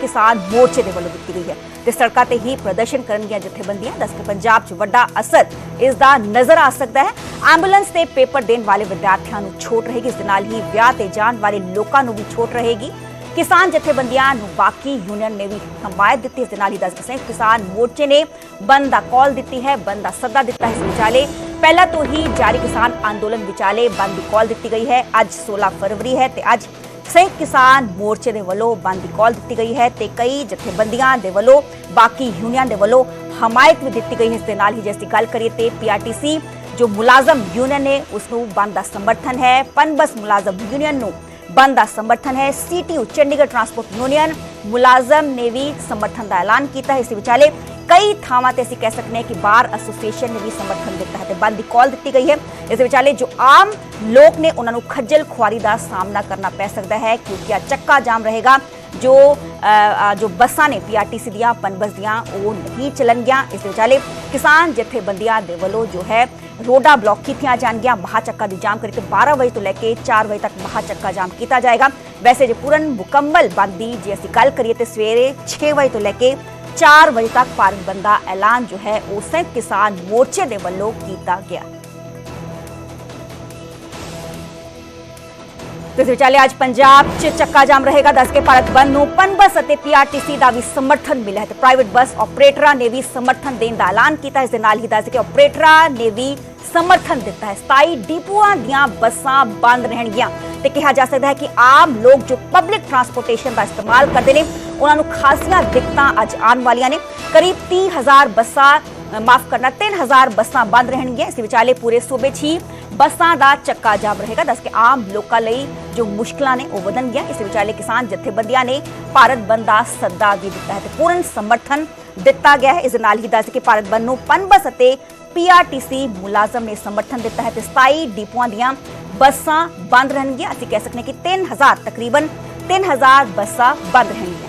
ਕਿਸਾਨ ਮੋਰਚੇ ਦੇ ਵੱਲੋਂ ਦਿੱਤੀ ਗਈ ਹੈ। ਤੇ ਸੜਕਾਂ ਤੇ ਹੀ ਪ੍ਰਦਰਸ਼ਨ ਕਰਨਗੀਆਂ ਜਥੇਬੰਦੀਆਂ, ਦੱਸ ਕੇ ਪੰਜਾਬ 'ਚ ਵੱਡਾ ਅਸਰ ਇਸ ਦਾ ਨਜ਼ਰ ਆ ਸਕਦਾ ਹੈ। ਐਂਬੂਲੈਂਸ ਤੇ ਪੇਪਰ ਦੇਣ ਵਾਲੇ ਵਿਦਿਆਰਥੀਆਂ ਨੂੰ ਛੋਟ ਰਹੇਗੀ ਇਸ ਦੇ ਨਾਲ ਹੀ ਵਿਆਹ ਤੇ ਜਾਣ ਵਾਲੇ ਲੋਕਾਂ ਨੂੰ ਵੀ ਛੋਟ ਰਹੇਗੀ। ਕਿਸਾਨ ਜਥੇਬੰਦੀਆਂ ਨੂੰ ਬਾਕੀ ਯੂਨੀਅਨ ਨੇ ਵੀ ਹਮਾਇਤ ਦਿੱਤੀ ਇਸ ਦੇ ਨਾਲ ਹੀ ਦੱਸ ਕੇ ਕਿਸਾਨ ਮੋਰਚੇ ਨੇ ਬੰਦ ਦਾ ਕਾਲ ਦਿੱਤੀ ਹੈ, ਬੰਦ ਦਾ ਸੱਦਾ ਦਿੱਤਾ ਹੈ। ਇਸ ਵਿਚਾਲੇ ਪਹਿਲਾਂ ਤੋਂ ਹੀ ਜਾਰੀ ਕਿਸਾਨ ਅੰਦੋਲਨ ਵਿਚਾਲੇ ਬੰਦ ਦੀ ਕਾਲ ਦਿੱਤੀ ਗਈ ਹੈ। ਅੱਜ 16 ਫਰਵਰੀ ਹੈ ਤੇ ਅੱਜ ਸੰਯੁਕਤ ਕਿਸਾਨ ਮੋਰਚੇ ਦੇ ਵੱਲੋਂ ਬੰਦ ਦੀ ਕਾਲ ਦਿੱਤੀ ਗਈ ਹੈ ਤੇ ਕਈ ਜਥੇਬੰਦੀਆਂ ਦੇ ਵੱਲੋਂ, ਬਾਕੀ ਯੂਨੀਅਨ ਦੇ ਵੱਲੋਂ ਹਮਾਇਤ ਵੀ ਦਿੱਤੀ ਗਈ ਹੈ। ਇਸ ਦੇ ਨਾਲ ਹੀ ਜਿਸ ਦੀ ਗੱਲ ਕਰੀਏ ਤੇ ਪੀਆਰਟੀਸੀ ਜੋ ਮੁਲਾਜ਼ਮ ਯੂਨੀਅਨ ਨੇ ਉਸ ਨੂੰ ਬੰਦ ਦਾ ਸਮਰਥਨ ਹੈ। ਪਨਬਸ ਮੁਲਾਜ਼ਮ ਯੂਨੀਅਨ ਨੂੰ ਬੰਦ ਦਾ ਸਮਰਥਨ ਹੈ। ਸੀਟੀਯੂ ਚੰਡੀਗੜ੍ਹ ਟਰਾਂਸਪੋਰਟ ਯੂਨੀਅਨ ਮੁਲਾਜ਼ਮ ਨੇ ਵੀ ਸਮਰਥਨ ਦਾ ਐਲਾਨ ਕੀਤਾ ਹੈ। ਇਸ ਵਿਚਾਲੇ ਕਈ ਥਾਵਾਂ ਤੇ ਅਸੀਂ ਕਹਿ ਸਕਦੇ ਹਾਂ ਕਿ ਬਾਰ ਐਸੋਸੀਏਸ਼ਨ ਨੇ ਵੀ ਸਮਰਥਨ ਦਿੱਤਾ ਹੈ ਤੇ ਬੰਦ ਦੀ ਕਾਲ ਦਿੱਤੀ ਗਈ ਹੈ ਇਸ ਦੇ ਵਿਚਾਲੇ ਜੋ ਆਮ ਲੋਕ ਨੇ ਉਹਨਾਂ ਨੂੰ ਖੱਜਲ ਖੁਆਰੀ ਦਾ ਸਾਹਮਣਾ ਕਰਨਾ ਪੈ ਸਕਦਾ ਹੈ ਕਿਉਂਕਿ ਆ ਚੱਕਾ ਜਾਮ ਰਹੇਗਾ ਜੋ ਅ, ਅ, ਜੋ ਬੱਸਾਂ ਨੇ ਪੀਆਰਟੀਸੀ ਦੀਆਂ ਪਨਬਸ ਦੀਆਂ ਉਹ ਨਹੀਂ ਚੱਲਣਗੀਆਂ ਇਸ ਦੇ ਵਿਚਾਲੇ ਕਿਸਾਨ ਜਥੇਬੰਦੀਆਂ ਦੇ ਵੱਲੋਂ ਜੋ ਹੈ ਰੋਡਾ ਬਲੌਕ ਕੀਤੀਆਂ ਜਾਣਗੀਆਂ ਮਹਾ ਚੱਕਾ ਦੀ ਜਾਮ ਕਰਕੇ 12 ਵਜੇ ਤੋਂ ਲੈ ਕੇ 4 ਵਜੇ ਤੱਕ ਮਹਾ ਚੱਕਾ ਜਾਮ ਕੀਤਾ ਜਾਏਗਾ ਵੈਸੇ ਜੇ ਪੂਰਨ ਮੁਕੰਮਲ ਬੰਦ ਦੀ ਜੇ ਅਸੀਂ ਗੱਲ ਕਰੀਏ 4 ਵਜੇ ਤੱਕ ਭਾਰਤ ਬੰਦ ਦਾ ਐਲਾਨ ਜੋ ਹੈ, ਉਹ ਕਿਸਾਨ ਮੋਰਚੇ ਦੇ ਵੱਲੋਂ ਕੀਤਾ ਗਿਆ। ਤੇ ਵਿਚਾਲੇ ਅੱਜ ਪੰਜਾਬ 'ਚ ਚੱਕਾ ਜਾਮ ਰਹੇਗਾ। ਦੱਸ ਕੇ ਭਾਰਤ ਬੰਦ ਨੂੰ ਪਨਬਸ ਅਤੇ ਪੀਆਰਟੀਸੀ ਦਾ ਵੀ ਸਮਰਥਨ ਮਿਲਿਆ ਤੇ ਪ੍ਰਾਈਵੇਟ ਬੱਸ ਆਪਰੇਟਰਾਂ ਨੇ ਵੀ ਸਮਰਥਨ ਦੇਣ ਦਾ ਐਲਾਨ ਕੀਤਾ। ਇਸ ਦੇ ਨਾਲ ਹੀ ਦੱਸ ਕੇ ਆਪਰੇਟਰਾਂ ਨੇ ਵੀ ਸਮਰਥਨ ਦਿੱਤਾ ਹੈ। 27 ਡਿਪੂਆਂ ਦੀਆਂ ਬੱਸਾਂ ਬੰਦ ਰਹਿਣਗੀਆਂ। ਤੇ ਕਿਹਾ ਜਾ ਸਕਦਾ ਹੈ ਕਿ ਆਮ ਲੋਕ ਜੋ ਪਬਲਿਕ ਟਰਾਂਸਪੋਰਟੇਸ਼ਨ ਦਾ ਇਸਤੇਮਾਲ ਕਰਦੇ ਨੇ, ਉਹਨਾਂ ਨੂੰ ਖਾਸੀਆਂ ਦਿੱਕਤਾਂ ਅੱਜ ਆਉਣ ਵਾਲੀਆਂ ਨੇ। ਕਰੀਬ 30000 ਬੱਸਾਂ ਮਾਫ ਕਰਨਾ 3000 ਬੱਸਾਂ ਬੰਦ ਰਹਿਣਗੀਆਂ। ਇਸ ਵਿਚਾਲੇ ਪੂਰੇ ਸੂਬੇ 'ਚ ਹੀ ਬੱਸਾਂ ਦਾ ਚੱਕਾ ਜਾਮ ਰਹੇਗਾ। ਦੱਸ ਕੇ ਆਮ ਲੋਕਾਂ ਲਈ ਜੋ ਮੁਸ਼ਕਲਾਂ ਨੇ, ਉਹ ਵਧਣਗੀਆਂ। ਇਸ ਵਿਚਾਲੇ ਕਿਸਾਨ ਜਥੇਬੰਦੀਆਂ ਨੇ ਭਾਰਤ ਬੰਦ ਦਾ ਸੱਦਾ ਵੀ ਦਿੱਤਾ ਹੈ ਤੇ ਪੂਰਨ ਸਮਰਥਨ ਦਿੱਤਾ ਗਿਆ ਹੈ। ਇਸ ਦੇ ਨਾਲ ਹੀ ਦੱਸ ਕੇ ਭਾਰਤ ਬੰਦ ਨੂੰ ਪਨਬਸ ਅਤੇ ਪੀਆਰਟੀਸੀ ਮੁਲਾਜ਼ਮ ਨੇ ਸਮਰਥਨ ਦਿੱਤਾ ਹੈ ਤੇ 27 ਡਿਪੂਆਂ ਦੀਆਂ ਬੱਸਾਂ ਬੰਦ ਰਹਿਣਗੀਆਂ ਅਸੀਂ ਕਹਿ ਸਕਦੇ ਹਾਂ ਕਿ 3000 ਤਕਰੀਬਨ 3000 ਬੱਸਾਂ ਬੰਦ ਰਹਿਣਗੀਆਂ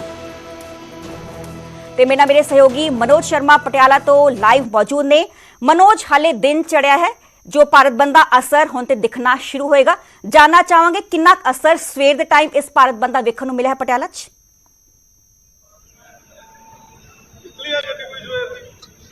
ਤੇ ਮੇਰੇ ਨਾਲ ਮੇਰੇ ਸਹਿਯੋਗੀ ਮਨੋਜ ਸ਼ਰਮਾ ਪਟਿਆਲਾ ਤੋਂ ਲਾਈਵ ਮੌਜੂਦ ਨੇ ਮਨੋਜ ਹਾਲੇ ਦਿਨ ਚੜਿਆ ਹੈ ਜੋ ਭਾਰਤ ਬੰਦ ਦਾ ਅਸਰ ਹੁਣ ਤੇ ਦਿਖਣਾ ਸ਼ੁਰੂ ਹੋਏਗਾ ਜਾਨਣਾ ਚਾਹਾਂਗੇ ਕਿੰਨਾ ਕੁ ਅਸਰ ਸਵੇਰ ਦੇ ਟਾਈਮ ਇਸ ਭਾਰਤ ਬੰਦ ਦਾ ਵੇਖਣ ਨੂੰ ਮਿਲਿਆ ਹੈ ਪਟਿਆਲਾ 'ਚ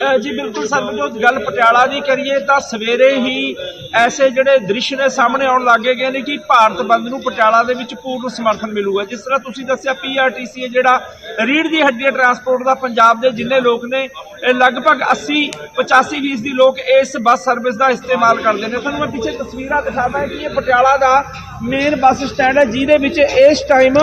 ਜੀ, ਬਿਲਕੁਲ ਸਰਬਜੋਤ ਗੱਲ ਪਟਿਆਲਾ ਦੀ ਕਰੀਏ ਤਾਂ ਸਵੇਰੇ ਹੀ ਐਸੇ ਜਿਹੜੇ ਦ੍ਰਿਸ਼ ਨੇ ਸਾਹਮਣੇ ਆਉਣ ਲੱਗੇ ਗਏ ਨੇ ਕਿ ਭਾਰਤ ਬੰਦ ਨੂੰ ਪਟਿਆਲਾ ਦੇ ਵਿੱਚ ਪੂਰਨ ਸਮਰਥਨ ਮਿਲੂਗਾ। ਜਿਸ ਤਰ੍ਹਾਂ ਤੁਸੀਂ ਦੱਸਿਆ ਪੀਆਰਟੀਸੀ ਹੈ ਜਿਹੜਾ ਰੀੜ ਦੀ ਹੱਡੀ ਹੈ ਟਰਾਂਸਪੋਰਟ ਦਾ, ਪੰਜਾਬ ਦੇ ਜਿੰਨੇ ਲੋਕ ਨੇ ਲਗਭਗ 80 85 ਫੀਸਦੀ ਦੀ ਲੋਕ ਇਸ ਬੱਸ ਸਰਵਿਸ ਦਾ ਇਸਤੇਮਾਲ ਕਰਦੇ ਨੇ। ਤੁਹਾਨੂੰ ਮੈਂ ਪਿੱਛੇ ਤਸਵੀਰਾਂ ਦਿਖਾਦਾ ਕਿ ਇਹ ਪਟਿਆਲਾ ਦਾ ਮੇਨ ਬੱਸ ਸਟੈਂਡ ਹੈ, ਜਿਹਦੇ ਵਿੱਚ ਇਸ ਟਾਈਮ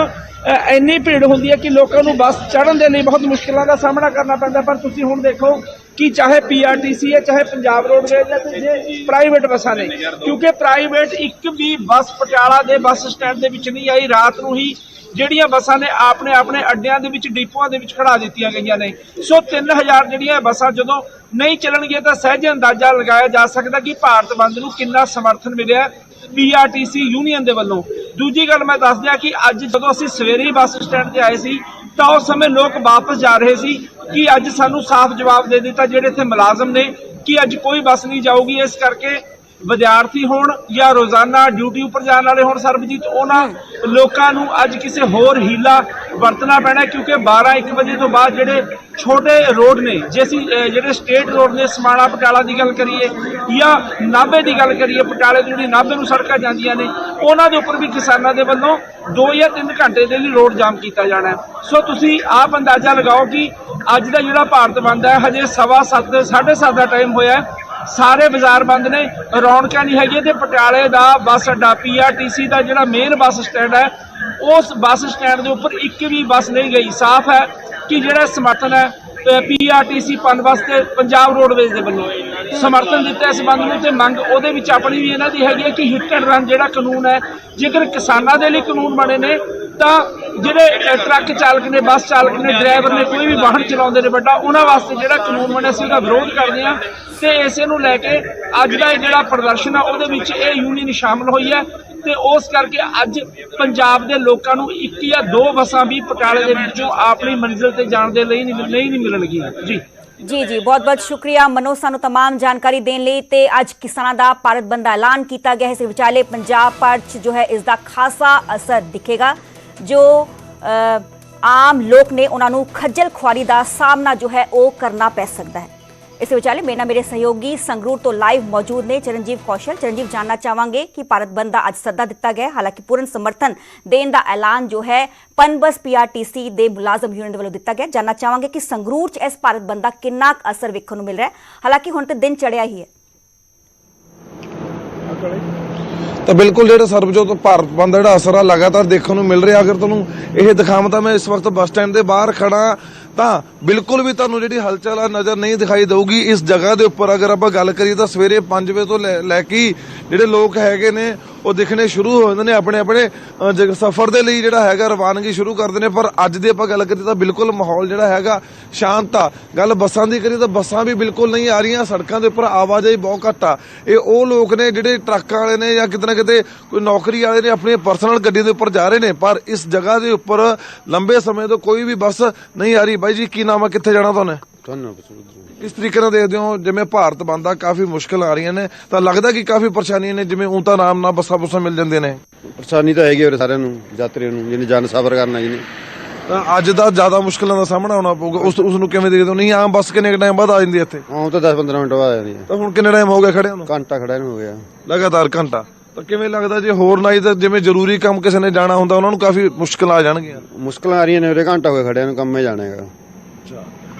ਇੰਨੀ ਭੀੜ ਹੁੰਦੀ ਹੈ ਕਿ ਲੋਕਾਂ ਨੂੰ ਬੱਸ ਚੜ੍ਹਨ ਦੇ ਲਈ ਬਹੁਤ ਮੁਸ਼ਕਲਾਂ ਦਾ ਸਾਹਮਣਾ ਕਰਨਾ ਪੈਂਦਾ, ਪਰ ਤੁਸੀਂ ਹੁਣ ਦੇਖੋ ਕਿ ਚਾਹੇ ਪੀਆਰਟੀਸੀ ਹੈ, ਚਾਹੇ ਪੰਜਾਬ ਰੋਡਵੇਜ਼ ਹੈ ਤੇ ਜੇ ਪ੍ਰਾਈਵੇਟ ਬੱਸਾਂ ਨੇ, ਕਿਉਂਕਿ ਪ੍ਰਾਈਵੇਟ ਇੱਕ ਵੀ ਬੱਸ ਪਟਿਆਲਾ ਦੇ ਬੱਸ ਸਟੈਂਡ ਦੇ ਵਿੱਚ ਨਹੀਂ ਆਈ, ਰਾਤ ਨੂੰ ਹੀ ਜਿਹੜੀਆਂ ਬੱਸਾਂ ਨੇ ਆਪਣੇ ਆਪਣੇ ਅੱਡਿਆਂ ਦੇ ਵਿੱਚ, ਡਿਪੂਆਂ ਦੇ ਵਿੱਚ ਖੜਾ ਦਿੱਤੀਆਂ ਗਈਆਂ ਨੇ। ਸੋ 3000 ਜਿਹੜੀਆਂ ਬੱਸਾਂ ਜਦੋਂ ਨਹੀਂ ਚੱਲਣਗੀਆਂ, ਤਾਂ ਸਹਿਜ ਅੰਦਾਜ਼ਾ ਲਗਾਇਆ ਜਾ ਸਕਦਾ ਕਿ ਭਾਰਤ ਬੰਦ ਨੂੰ ਕਿੰਨਾ ਸਮਰਥਨ ਮਿਲਿਆ ਪੀਆਰਟੀਸੀ ਯੂਨੀਅਨ ਦੇ ਵੱਲੋਂ। ਦੂਜੀ ਗੱਲ ਮੈਂ ਦੱਸ ਦਿਆਂ ਕਿ ਅੱਜ ਜਦੋਂ ਅਸੀਂ ਸਵੇਰੇ ਬੱਸ ਸਟੈਂਡ ਤੇ ਆਏ ਸੀ, ਤਾਂ ਉਸ ਸਮੇਂ ਲੋਕ ਵਾਪਸ ਜਾ ਰਹੇ ਸੀ ਕਿ ਅੱਜ ਸਾਨੂੰ ਸਾਫ਼ ਜਵਾਬ ਦੇ ਦਿੱਤਾ ਜਿਹੜੇ ਇੱਥੇ ਮੁਲਾਜ਼ਮ ਨੇ ਕਿ ਅੱਜ ਕੋਈ ਬੱਸ ਨਹੀਂ ਜਾਊਗੀ। ਇਸ ਕਰਕੇ ਵਿਦਿਆਰਥੀ ਹੋਣ ਜਾਂ ਰੋਜ਼ਾਨਾ ਡਿਊਟੀ ਉੱਪਰ ਜਾਣ ਵਾਲੇ ਹੋਣ ਸਰਬਜੀਤ, ਉਹਨਾਂ ਲੋਕਾਂ ਨੂੰ ਅੱਜ ਕਿਸੇ ਹੋਰ ਹੀਲਾ ਵਰਤਣਾ ਪੈਣਾ, ਕਿਉਂਕਿ 12 1 ਵਜੇ ਤੋਂ ਬਾਅਦ ਜਿਹੜੇ ਛੋਟੇ ਰੋਡ ਨੇ, ਜੇ ਅਸੀਂ ਜਿਹੜੇ ਸਟੇਟ ਰੋਡ ਨੇ, ਸਮਾਣਾ ਪਟਿਆਲਾ ਦੀ ਗੱਲ ਕਰੀਏ ਜਾਂ ਨਾਭੇ ਦੀ ਗੱਲ ਕਰੀਏ ਪਟਾਲੇ ਤੋਂ ਜਿਹੜੀ ਨਾਭੇ ਨੂੰ ਸੜਕਾਂ ਜਾਂਦੀਆਂ ਨੇ ਉਹਨਾਂ ਦੇ ਉੱਪਰ ਵੀ ਕਿਸਾਨਾਂ ਦੇ ਵੱਲੋਂ 2 ਜਾਂ 3 ਘੰਟੇ ਦੇ ਲਈ ਰੋਡ ਜਾਮ ਕੀਤਾ ਜਾਣਾ ਸੋ ਤੁਸੀਂ ਆਪ ਅੰਦਾਜ਼ਾ ਲਗਾਓ ਕਿ ਅੱਜ ਦਾ ਜਿਹੜਾ ਭਾਰਤ ਬੰਦ ਹੈ, ਹਜੇ ਸਵਾ ਸੱਤ, ਸਾਢੇ ਸੱਤ ਦਾ ਟਾਈਮ ਹੋਇਆ ਸਾਰੇ ਬਾਜ਼ਾਰ ਬੰਦ ਨੇ, ਰੌਣਕਾਂ ਨਹੀਂ ਹੈਗੀਆਂ ਤੇ ਪਟਿਆਲੇ ਦਾ ਬੱਸ ਅੱਡਾ ਪੀਆਰਟੀਸੀ ਦਾ ਜਿਹੜਾ ਮੇਨ ਬੱਸ ਸਟੈਂਡ ਹੈ, ਉਸ ਬੱਸ ਸਟੈਂਡ ਦੇ ਉੱਪਰ ਇੱਕ ਵੀ ਬੱਸ ਨਹੀਂ ਗਈ। ਸਾਫ਼ ਹੈ ਕਿ ਜਿਹੜਾ ਸਮਰਥਨ ਹੈ ਪੀਆਰਟੀਸੀ ਪਨਬਸ ਤੇ ਪੰਜਾਬ ਰੋਡਵੇਜ਼ ਦੇ ਵੱਲੋਂ। ਸਮਰਥਨ ਦਿੱਤਾ ਇਸ ਬੰਦ ਨੂੰ ਤੇ ਮੰਗ ਉਹਦੇ ਵਿੱਚ ਆਪਣੀ ਵੀ ਇਹਨਾਂ ਦੀ ਹੈਗੀ ਹੈ ਕਿ ਹਿੱਟ ਐਂਡ ਰਨ ਜਿਹੜਾ ਕਾਨੂੰਨ ਹੈ, ਜੇਕਰ ਕਿਸਾਨਾਂ ਦੇ ਲਈ ਕਾਨੂੰਨ ਬਣੇ ਨੇ, ਤਾਂ ਜਿਹੜੇ ਟਰੱਕ ਚਾਲਕ ਨੇ, ਬੱਸ ਚਾਲਕ ਨੇ, ਡਰਾਈਵਰ ਨੇ, ਕੋਈ ਵੀ ਵਾਹਨ ਚਲਾਉਂਦੇ ਨੇ, ਵੱਡਾ, ਉਹਨਾਂ ਵਾਸਤੇ ਜਿਹੜਾ ਕਾਨੂੰਨ ਬਣਿਆ ਸੀ, ਉਹਦਾ ਵਿਰੋਧ ਕਰਦੇ ਆ ਤੇ ਇਸੇ ਨੂੰ ਲੈ ਕੇ ਅੱਜ ਦਾ ਇਹ ਜਿਹੜਾ ਪ੍ਰਦਰਸ਼ਨ ਆ ਉਹਦੇ ਵਿੱਚ ਇਹ ਯੂਨੀਅਨ ਸ਼ਾਮਲ ਹੋਈ ਹੈ ਤੇ ਉਸ ਕਰਕੇ ਅੱਜ ਪੰਜਾਬ ਦੇ ਲੋਕਾਂ ਨੂੰ ਇੱਕ ਜਾਂ ਦੋ ਬੱਸਾਂ ਵੀ ਪਟਿਆਲੇ ਦੇ ਵਿੱਚੋਂ ਆਪਣੀ ਮੰਜ਼ਿਲ ਤੇ ਜਾਣ ਦੇ ਲਈ ਨਹੀਂ ਨਹੀਂ ਨਹੀਂ ਮਿਲਣਗੀਆਂ ਜੀ ਜੀ ਜੀ ਬਹੁਤ ਬਹੁਤ ਸ਼ੁਕਰੀਆ ਮਨੋਜ ਸਾਨੂੰ तमाम ਜਾਣਕਾਰੀ ਦੇਣ ਲਈ ਤੇ ਅੱਜ ਕਿਸਾਨਾਂ ਦਾ ਭਾਰਤ ਬੰਦ ਦਾ ਐਲਾਨ ਕੀਤਾ ਗਿਆ ਹੈ ਇਸ ਵਿਚਾਲੇ ਪੰਜਾਬ ਪਰ 'ਚ ਜੋ ਹੈ ਇਸ ਦਾ ਖਾਸਾ ਅਸਰ ਦਿਖੇਗਾ ਜੋ ਅ, ਆਮ ਲੋਕ ਨੇ ਉਹਨਾਂ ਨੂੰ ਖੱਜਲ ਖੁਆਰੀ ਦਾ ਸਾਹਮਣਾ ਜੋ ਹੈ ਉਹ ਕਰਨਾ ਪੈ ਸਕਦਾ ਹੈ ਇਸ ਵਿਚਾਲੇ ਮੇਰੇ ਨਾਲ ਮੇਰੇ ਸਹਿਯੋਗੀ ਸੰਗਰੂਰ ਤੋਂ ਲਾਈਵ ਮੌਜੂਦ ਨੇ ਚਰਨਜੀਵ ਕੌਸ਼ਲ ਚਰਨਜੀਵ ਜਾਨਣਾ ਚਾਹਾਂਗੇ ਕਿ ਭਾਰਤ ਬੰਦ ਦਾ ਅੱਜ ਸੱਦਾ ਦਿੱਤਾ ਗਿਆ ਹਾਲਾਂਕਿ ਪੂਰਨ ਸਮਰਥਨ ਦੇਣ ਦਾ ਐਲਾਨ ਜੋ ਹੈ ਪਨਬਸ ਪੀਆਰਟੀਸੀ ਦੇ ਮੁਲਾਜ਼ਮ ਯੂਨੀਅਨ ਦੇ ਵੱਲੋਂ ਦਿੱਤਾ ਗਿਆ ਜਾਨਣਾ ਚਾਹਾਂਗੇ ਕਿ ਸੰਗਰੂਰ 'ਚ ਇਸ ਭਾਰਤ ਬੰਦ ਦਾ ਕਿੰਨਾ ਕੁ ਅਸਰ ਵੇਖਣ ਨੂੰ ਮਿਲ ਰਿਹਾ ਹੈ ਹਾਲਾਂਕਿ ਹੁਣ ਤੇ ਦਿਨ ਚੜਿਆ ਹੀ ਹੈ ਤਾਂ ਬਿਲਕੁਲ ਜਿਹੜਾ ਸਰਬਜੋਤ ਭਾਰਤ ਬੰਦ ਦਾ ਜਿਹੜਾ ਅਸਰ ਆ ਲਗਾਤਾਰ ਦੇਖਣ ਨੂੰ ਮਿਲ ਰਿਹਾ ਅਗਰ ਤੁਹਾਨੂੰ ਇਹ ਦਿਖਾਵਾਂ ਤਾਂ ਮੈਂ ਇਸ ਵਕਤ ਬੱਸ ਸਟੈਂਡ ਦੇ ਬਾਹਰ ਖੜਾ ਤਾਂ ਬਿਲਕੁਲ ਵੀ ਤੁਹਾਨੂੰ ਜਿਹੜੀ ਹਲਚਲ ਆ, ਨਜ਼ਰ ਨਹੀਂ ਦਿਖਾਈ ਦੇਊਗੀ। ਇਸ ਜਗ੍ਹਾ ਦੇ ਉੱਪਰ ਅਗਰ ਆਪਾਂ ਗੱਲ ਕਰੀਏ ਤਾਂ ਸਵੇਰੇ 5 ਵਜੇ ਤੋਂ ਲੈ ਲੈ ਕੇ ਹੀ ਜਿਹੜੇ ਲੋਕ ਹੈਗੇ ਨੇ, ਉਹ ਦਿਖਣੇ ਸ਼ੁਰੂ ਹੋ ਜਾਂਦੇ ਨੇ ਆਪਣੇ ਆਪਣੇ ਜ- ਸਫ਼ਰ ਦੇ ਲਈ ਜਿਹੜਾ ਹੈਗਾ, ਰਵਾਨਗੀ ਸ਼ੁਰੂ ਕਰਦੇ ਨੇ। ਪਰ ਅੱਜ ਦੀ ਆਪਾਂ ਗੱਲ ਕਰੀਏ ਤਾਂ ਬਿਲਕੁਲ ਮਾਹੌਲ ਜਿਹੜਾ ਹੈਗਾ ਸ਼ਾਂਤ ਆ। ਗੱਲ ਬੱਸਾਂ ਦੀ ਕਰੀਏ ਤਾਂ ਬੱਸਾਂ ਵੀ ਬਿਲਕੁਲ ਨਹੀਂ ਆ ਰਹੀਆਂ, ਸੜਕਾਂ ਦੇ ਉੱਪਰ ਆਵਾਜਾਈ ਬਹੁਤ ਘੱਟ ਆ। ਇਹ ਉਹ ਲੋਕ ਨੇ ਜਿਹੜੇ ਟਰੱਕਾਂ ਵਾਲੇ ਨੇ ਜਾਂ ਕਿਤੇ ਨਾ ਕਿਤੇ ਕੋਈ ਨੌਕਰੀ ਵਾਲੇ ਨੇ ਆਪਣੀ ਪਰਸਨਲ ਗੱਡੀ ਦੇ ਉੱਪਰ ਜਾ ਰਹੇ ਨੇ। ਪਰ ਇਸ ਜਗ੍ਹਾ ਦੇ ਉੱਪਰ ਲੰਬੇ ਸਮੇਂ ਤੋਂ ਕੋਈ ਵੀ ਬੱਸ ਨਹੀਂ ਆ ਰਹੀ। ਬਾਈ ਜੀ ਕੀ ਨਾਮ ਆ? ਕਿੱਥੇ ਜਾਣਾ ਤੁਹਾਨੂੰ? ਤੁਹਾਨੂੰ। ਕਿਸ ਤਰੀਕੇ ਨਾਲ ਦੇਖਦੇ ਹੋ? ਜਿਵੇਂ ਭਾਰਤ ਬੰਦ ਕਾਫੀ ਮੁਸ਼ਕਲ ਆ ਰਹੀਆਂ ਨੇ। ਤਾਂ ਲੱਗਦਾ ਕਿ ਕਾਫੀ ਪਰੇਸ਼ਾਨੀਆਂ ਨੇ ਜਿਵੇਂ ਊਂ ਤਾਂ ਆਰਾਮ ਨਾਲ ਬੱਸਾਂ ਬੁੱਸਾਂ ਮਿਲ ਜਾਂਦੀਆਂ ਨੇ। ਪਰੇਸ਼ਾਨੀ ਤਾਂ ਹੈਗੀ ਉਰੇ ਸਾਰਿਆਂ ਨੂੰ ਯਾਤਰੀਆਂ ਨੂੰ ਜਿਹਨੇ ਜਨ ਸਫ਼ਰ ਕਰਨਾ ਜਿਹਨੇ। ਤਾਂ ਅੱਜ ਦਾ ਜ਼ਿਆਦਾ ਮੁਸ਼ਕਲਾਂ ਦਾ ਸਾਹਮਣਾ ਹੋਣਾ ਪਊਗਾ। ਉਸ ਉਸ ਨੂੰ ਕਿਵੇਂ ਦੇਖਦੇ ਹੋ? ਨਹੀਂ ਆਮ ਬੱਸ ਕਿੰਨੇ ਟਾਈਮ ਬਾਅਦ ਆ ਜਾਂਦੀ ਹੈ ਇੱਥੇ? ਆਉਂ ਤਾਂ 10 15 ਮਿੰਟ ਬਾਅਦ ਆ ਜਾਂਦੀ ਹੈ। ਤਾਂ ਹੁਣ ਕਿੰਨੇ ਟਾਈਮ ਹੋ ਗਿਆ ਖੜਿਆਂ ਨੂੰ? ਘੰਟਾ ਖੜਾ ਨੂੰ ਹੋ ਗਿਆ। ਲਗਾਤਾਰ ਘੰਟਾ। ਤਾਂ ਕਿਵੇਂ ਲੱਗਦਾ ਜੇ ਹੋਰ ਲਾਈ ਤਾਂ ਜਿਵੇਂ ਜ਼ਰੂਰੀ ਕੰਮ ਕਿਸੇ ਨੇ ਜਾਣਾ ਹੁੰਦਾ, ਉਹਨਾਂ ਨੂੰ ਕਾਫੀ ਮੁਸ਼ਕਲਾਂ ਆ ਜਾਣਗੀਆਂ? ਮੁਸ਼ਕਲਾਂ ਆ ਰਹੀਆਂ ਨੇ ਉਰੇ ਘੰਟਾ ਹੋ ਖੜਿਆ ਨੂੰ, ਕੰਮੇ ਜਾਣਾ ਹੈਗਾ।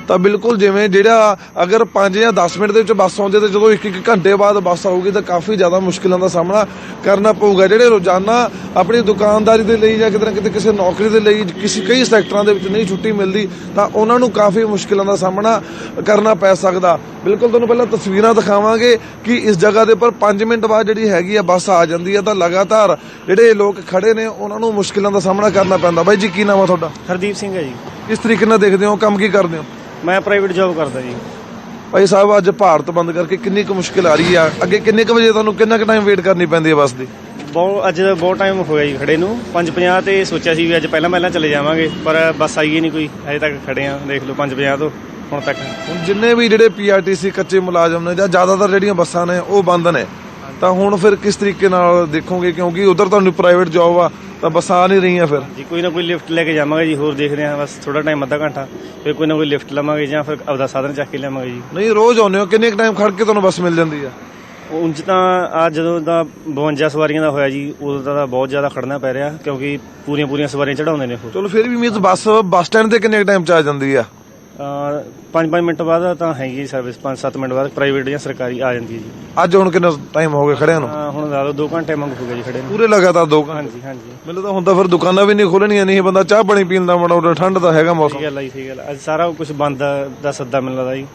ਤਾਂ ਬਿਲਕੁਲ ਜਿਵੇਂ ਜਿਹੜਾ ਅਗਰ 5 ਜਾਂ 10 ਮਿੰਟ ਦੇ ਵਿੱਚ ਬੱਸ ਆਉਂਦੀ ਤੇ ਜਦੋਂ 1-1 ਘੰਟੇ ਬਾਅਦ ਬੱਸ ਆਊਗੀ ਤਾਂ ਕਾਫੀ ਜ਼ਿਆਦਾ ਮੁਸ਼ਕਲਾਂ ਦਾ ਸਾਹਮਣਾ ਕਰਨਾ ਪਊਗਾ। ਜਿਹੜੇ ਰੋਜ਼ਾਨਾ ਆਪਣੀ ਦੁਕਾਨਦਾਰੀ ਦੇ ਲਈ ਜਾਂ ਕਿਤੇ ਨਾ ਕਿਤੇ ਕਿਸੇ ਨੌਕਰੀ ਦੇ ਲਈ ਕਿਸੇ ਕਈ ਸੈਕਟਰਾਂ ਦੇ ਵਿੱਚ ਨਹੀਂ ਛੁੱਟੀ ਮਿਲਦੀ ਤਾਂ ਉਹਨਾਂ ਨੂੰ ਕਾਫੀ ਮੁਸ਼ਕਲਾਂ ਦਾ ਸਾਹਮਣਾ ਕਰਨਾ ਪੈ ਸਕਦਾ। ਬਿਲਕੁਲ ਤੁਹਾਨੂੰ ਪਹਿਲਾਂ ਤਸਵੀਰਾਂ ਦਿਖਾਵਾਂਗੇ ਕਿ ਇਸ ਜਗ੍ਹਾ ਦੇ ਉੱਪਰ 5 ਮਿੰਟ ਬਾਅਦ ਜਿਹੜੀ ਹੈਗੀ ਆ ਬੱਸ ਆ ਜਾਂਦੀ ਹੈ ਤਾਂ ਲਗਾਤਾਰ ਜਿਹੜੇ ਲੋਕ ਖੜੇ ਨੇ ਉਹਨਾਂ ਨੂੰ ਮੁਸ਼ਕਲਾਂ ਦਾ ਸਾਹਮਣਾ ਕਰਨਾ ਪੈਂਦਾ। ਬਾਈ ਜੀ ਕੀ ਨਾਮ ਆ ਤੁਹਾਡਾ? ਹਰਦੀਪ ਸਿੰਘ ਹੈ ਜੀ। ਕਿਸ ਤਰੀਕੇ ਨਾਲ ਦੇਖਦੇ ਹੋ ਕੰਮ ਕੀ ਕਰਦੇ ਹੋ? ਮੈਂ ਪ੍ਰਾਈਵੇਟ ਜੌਬ ਕਰਦਾ ਜੀ। ਭਾਈ ਸਾਹਿਬ ਅੱਜ ਭਾਰਤ ਬੰਦ ਕਰਕੇ ਕਿੰਨੀ ਕੁ ਮੁਸ਼ਕਿਲ ਆ ਰਹੀ ਆ। ਅੱਗੇ ਕਿੰਨੇ ਕੁ ਵਜੇ ਤੁਹਾਨੂੰ ਕਿੰਨਾ ਕੁ ਟਾਈਮ ਵੇਟ ਕਰਨੀ ਪੈਂਦੀ ਹੈ ਬੱਸ ਦੀ? ਬਹੁਤ ਅੱਜ ਬਹੁਤ ਟਾਈਮ ਹੋਇਆ ਜੀ ਖੜੇ ਨੂੰ। 5:50 ਤੇ ਸੋਚਿਆ ਸੀ ਵੀ ਅੱਜ ਪਹਿਲਾਂ ਪਹਿਲਾਂ ਚਲੇ ਜਾਵਾਂਗੇ ਪਰ ਬੱਸ ਆਈ ਹੀ ਨਹੀਂ ਕੋਈ। ਅਜੇ ਤੱਕ ਖੜੇ ਆ ਦੇਖ ਲਓ 5:50 ਤੋਂ ਹੁਣ ਤੱਕ। ਹੁਣ ਜਿੰਨੇ ਵੀ ਜਿਹੜੇ ਪੀਆਰਟੀਸੀ ਕੱਚੇ ਮੁਲਾਜ਼ਮ ਨੇ ਜਾਂ ਜ਼ਿਆਦਾਤਰ ਜਿਹੜੀਆਂ ਬੱਸਾਂ ਨੇ ਉਹ ਬੰਦ ਨੇ। ਤਾਂ ਹੁਣ ਫਿਰ ਕਿਸ ਤਰੀਕੇ ਨਾਲ ਦੇਖੋਗੇ? ਕਿਉਂਕਿ ਉਧਰ ਤੁਹਾਨੂੰ ਪ੍ਰਾਈਵੇਟ ਜੌਬ ਆ ਤਾਂ ਬੱਸਾਂ ਆ ਨਹੀਂ ਰਹੀਆਂ ਫਿਰ। ਜੀ ਕੋਈ ਨਾ ਕੋਈ ਲਿਫਟ ਲੈ ਕੇ ਜਾਵਾਂਗੇ ਜੀ ਹੋਰ ਦੇਖਦੇ ਆ ਬਸ ਥੋੜਾ ਟਾਈਮ ਅੱਧਾ ਘੰਟਾ ਫਿਰ ਕੋਈ ਨਾ ਕੋਈ ਲਿਫਟ ਲਵਾਂਗੇ ਜਾਂ ਫਿਰ ਆਪਦਾ ਸਾਧਨ ਚੱਕ ਕੇ ਲਿਆਵਾਂਗੇ ਜੀ। ਨਹੀਂ ਰੋਜ਼ ਆਉਂਦੇ ਹੋ ਕਿੰਨੇ ਕੁ ਟਾਈਮ ਖੜ ਕੇ ਤੁਹਾਨੂੰ ਬੱਸ ਮਿਲ ਜਾਂਦੀ ਆ? ਉਂਝ ਤਾਂ ਆ ਜਦੋਂ ਦਾ 52 ਸਵਾਰੀਆਂ ਦਾ ਹੋਇਆ ਜੀ ਉਦੋਂ ਦਾ ਤਾਂ ਬਹੁਤ ਜ਼ਿਆਦਾ ਖੜਨਾ ਪੈ ਰਿਹਾ ਕਿਉਂਕਿ ਪੂਰੀਆਂ ਪੂਰੀਆਂ ਸਵਾਰੀਆਂ ਚੜਾਉਂਦੇ ਨੇ ਉਹ। ਚਲੋ ਫਿਰ ਵੀ ਮੀਨਸ ਬੱਸ ਬੱਸ ਸਟੈਂਡ ਤੇ ਕਿੰਨੇ ਟਾਈਮ ਚ ਆ ਜਾਂਦੀ ਆ? 5-5 ਮਿੰਟ ਬਾਅਦ ਤਾਂ ਹੈਗੀ ਸਰਵਿਸ 5-7 ਮਿੰਟ ਬਾਅਦ ਪ੍ਰਾਈਵੇਟ ਜਾਂ ਸਰਕਾਰੀ ਆ ਜਾਂਦੀ ਹੈ ਜੀ। ਅੱਜ ਹੁਣ ਕਿੰਨਾ ਟਾਈਮ ਹੋ ਗਿਆ ਖੜਿਆਂ ਨੂੰ? ਹਾਂ, ਹੁਣ ਲਾ ਲਓ 2 ਘੰਟੇ ਮੰਗ ਹੋ ਗਿਆ ਜੀ ਖੜੇ ਨੂੰ। ਪੂਰੇ ਲਗਾਤਾਰ ਦੋ ਘੰਟੇ? ਹਾਂਜੀ ਹਾਂਜੀ। ਮੈਨੂੰ ਤਾਂ ਹੁੰਦਾ ਫਿਰ ਦੁਕਾਨਾਂ ਵੀ ਨਹੀਂ ਖੋਲਣੀਆਂ ਨਹੀਂ ਬੰਦਾ ਚਾਹ ਪਾਣੀ ਪੀਣ ਦਾ ਮੜਾ ਉਡਾ ਠੰਡ ਦਾ ਹੈਗਾ ਮੌਸਮ। ਸਹੀ ਗੱਲ ਆ ਜੀ ਸਹੀ ਗੱਲ ਆ। ਅੱਜ ਸਾਰਾ ਕੁਝ ਬੰਦ ਦਾ ਸੱਦਾ ਮਿਲ ਲੱਗਦਾ ਜੀ।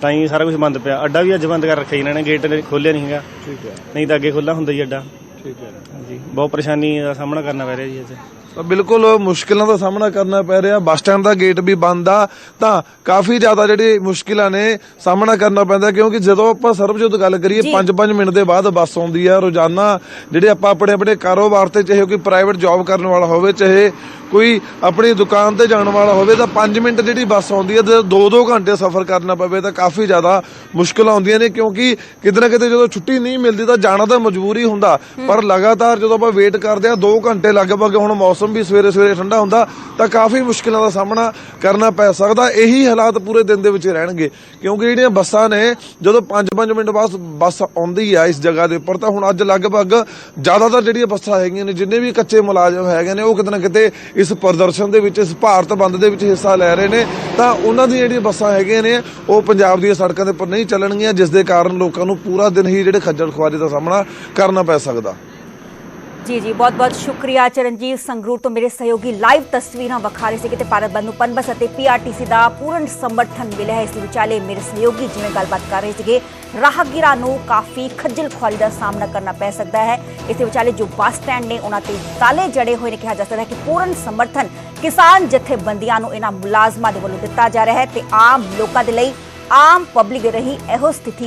ਤਾਂ ਹੀ ਸਾਰਾ ਕੁਝ ਬੰਦ ਪਿਆ। ਅੱਡਾ ਵੀ ਅੱਜ ਬੰਦ ਕਰ ਰੱਖਿਆ ਜੀ ਇਹਨਾਂ ਨੇ ਗੇਟ ਖੋਲਿਆ ਨਹੀਂ ਹੈਗਾ। ਠੀਕ ਹੈ ਨਹੀਂ ਤਾਂ ਅੱਗੇ ਖੁੱਲਾ ਹੁੰਦਾ ਜੀ ਅੱਡਾ। ਠੀਕ ਹੈ। ਹਾਂਜੀ ਬਹੁਤ ਪਰੇਸ਼ਾਨੀ ਦਾ ਸਾਹਮਣਾ ਕਰਨਾ ਪੈ ਰਿਹਾ ਜੀ ਅੱਜ ਤਾਂ ਬਿਲਕੁਲ ਮੁਸ਼ਕਿਲਾਂ ਦਾ ਸਾਹਮਣਾ ਕਰਨਾ ਪੈ ਰਿਹਾ। ਬੱਸ ਸਟੈਂਡ ਦਾ ਗੇਟ ਵੀ ਬੰਦ ਆ। ਤਾਂ ਕਾਫੀ ਜ਼ਿਆਦਾ ਜਿਹੜੀ ਮੁਸ਼ਕਿਲਾਂ ਨੇ ਸਾਹਮਣਾ ਕਰਨਾ ਪੈਂਦਾ ਕਿਉਂਕਿ ਜਦੋਂ ਆਪਾਂ ਸਰਬਜੋਤ ਗੱਲ ਕਰੀਏ 5-5 ਮਿੰਟ ਦੇ ਬਾਅਦ ਬੱਸ ਆਉਂਦੀ ਆ। ਰੋਜ਼ਾਨਾ ਜਿਹੜੇ ਆਪਾਂ ਆਪਣੇ ਆਪਣੇ ਕਾਰੋਬਾਰ ਤੇ ਚਾਹੇ ਕੋਈ ਪ੍ਰਾਈਵੇਟ ਜੌਬ ਕਰਨ ਵਾਲਾ ਹੋਵੇ ਚਾਹੇ ਕੋਈ ਆਪਣੀ ਦੁਕਾਨ ਤੇ ਜਾਣ ਵਾਲਾ ਹੋਵੇ ਤਾਂ 5 ਮਿੰਟ ਜਿਹੜੀ ਬੱਸ ਆਉਂਦੀ ਹੈ ਤੇ 2-2 ਘੰਟੇ ਸਫ਼ਰ ਕਰਨਾ ਪਵੇ ਤਾਂ ਕਾਫੀ ਜ਼ਿਆਦਾ ਮੁਸ਼ਕਲਾਂ ਆਉਂਦੀਆਂ ਨੇ, ਕਿਉਂਕਿ ਕਿਤੇ ਨਾ ਕਿਤੇ ਜਦੋਂ ਛੁੱਟੀ ਨਹੀਂ ਮਿਲਦੀ ਤਾਂ ਜਾਣਾ ਤਾਂ ਮਜਬੂਰੀ ਹੁੰਦਾ। ਪਰ ਲਗਾਤਾਰ ਜਦੋਂ ਆਪਾਂ ਵੇਟ ਕਰਦੇ ਆ 2 ਘੰਟੇ ਲਗਭਗ ਹੁਣ ਮੌਸਮ ਵੀ ਸਵੇਰੇ ਸਵੇਰੇ ਠੰਡਾ ਹੁੰਦਾ, ਤਾਂ ਕਾਫੀ ਮੁਸ਼ਕਲਾਂ ਦਾ ਸਾਹਮਣਾ ਕਰਨਾ ਪੈ ਸਕਦਾ। ਇਹੀ ਹਾਲਾਤ ਪੂਰੇ ਦਿਨ ਦੇ ਵਿੱਚ ਰਹਿਣਗੇ, ਕਿਉਂਕਿ ਜਿਹੜੀਆਂ ਬੱਸਾਂ ਨੇ, ਜਦੋਂ 5-5 ਮਿੰਟ ਬਾਅਦ ਬੱਸ ਆਉਂਦੀ ਆ ਇਸ ਜਗ੍ਹਾ ਦੇ ਉੱਪਰ, ਤਾਂ ਹੁਣ ਅੱਜ ਲਗਭਗ ਜ਼ਿਆਦਾਤਰ ਜਿਹੜੀਆਂ ਬੱਸਾਂ ਹੈਗੀਆਂ ਨੇ, ਜਿੰਨੇ ਵੀ ਕੱਚੇ ਮੁਲਾਜ਼ਮ ਹੈਗੇ ਨੇ, ਉਹ ਕਿਤੇ ਨਾ ਕਿਤੇ ਇਸ ਪ੍ਰਦਰਸ਼ਨ ਦੇ ਵਿੱਚ, ਇਸ ਭਾਰਤ ਬੰਦ ਦੇ ਵਿੱਚ ਹਿੱਸਾ ਲੈ ਰਹੇ ਨੇ, ਤਾਂ ਉਹਨਾਂ ਦੀਆਂ ਜਿਹੜੀਆਂ ਬੱਸਾਂ ਹੈਗੀਆਂ ਨੇ, ਉਹ ਪੰਜਾਬ ਦੀਆਂ ਸੜਕਾਂ ਦੇ ਉੱਪਰ ਨਹੀਂ ਚੱਲਣਗੀਆਂ, ਜਿਸ ਦੇ ਕਾਰਨ ਲੋਕਾਂ ਨੂੰ ਪੂਰਾ ਦਿਨ ਹੀ ਜਿਹੜੇ ਖੱਜਲ ਖੁਆਰੀ ਦਾ ਸਾਹਮਣਾ ਕਰਨਾ ਪੈ ਸਕਦਾ। ਜੀ ਜੀ ਬਹੁਤ ਬਹੁਤ ਸ਼ੁਕਰੀਆ ਚਰਨਜੀਤ ਸੰਗਰੂਰ ਤੋਂ ਮੇਰੇ ਸਹਿਯੋਗੀ ਲਾਈਵ ਤਸਵੀਰਾਂ ਵਿਖਾ ਰਹੇ ਸੀ ਕਿ ਭਾਰਤ ਬੰਦ ਨੂੰ ਪਨਬਸ ਅਤੇ ਪੀਆਰਟੀਸੀ ਦਾ ਪੂਰਨ ਸਮਰਥਨ ਮਿਲਿਆ ਹੈ। ਇਸ ਵਿਚਾਲੇ ਮੇਰੇ ਸਹਿਯੋਗੀ ਜਿਵੇਂ ਗੱਲਬਾਤ ਕਰ ਰਹੇ ਸੀਗੇ, ਰਾਹਗੀਰਾਂ ਨੂੰ ਕਾਫੀ ਖੱਜਲ ਖੁਆਰੀ ਦਾ ਸਾਹਮਣਾ ਕਰਨਾ ਪੈ ਸਕਦਾ ਹੈ। ਇਸ ਵਿਚਾਲੇ ਜੋ ਬੱਸ ਸਟੈਂਡ ਨੇ, ਉਹਨਾਂ ਤੇ ਤਾਲੇ ਜੜੇ ਹੋਏ ਨੇ, ਕਿਹਾ ਜਾ ਸਕਦਾ ਹੈ ਕਿ ਪੂਰਨ ਸਮਰਥਨ ਕਿਸਾਨ ਜਥੇਬੰਦੀਆਂ ਨੂੰ ਇਹਨਾਂ ਮੁਲਾਜ਼ਮਾਂ ਦੇ ਵੱਲੋਂ ਦਿੱਤਾ ਜਾ ਰਿਹਾ ਹੈ ਤੇ ਆਮ ਲੋਕਾਂ ਦੇ ਲਈ ਆਮ ਪਬਲਿਕ ਦੇ ਰਹੀ ਇਹੋ ਸਥਿਤੀ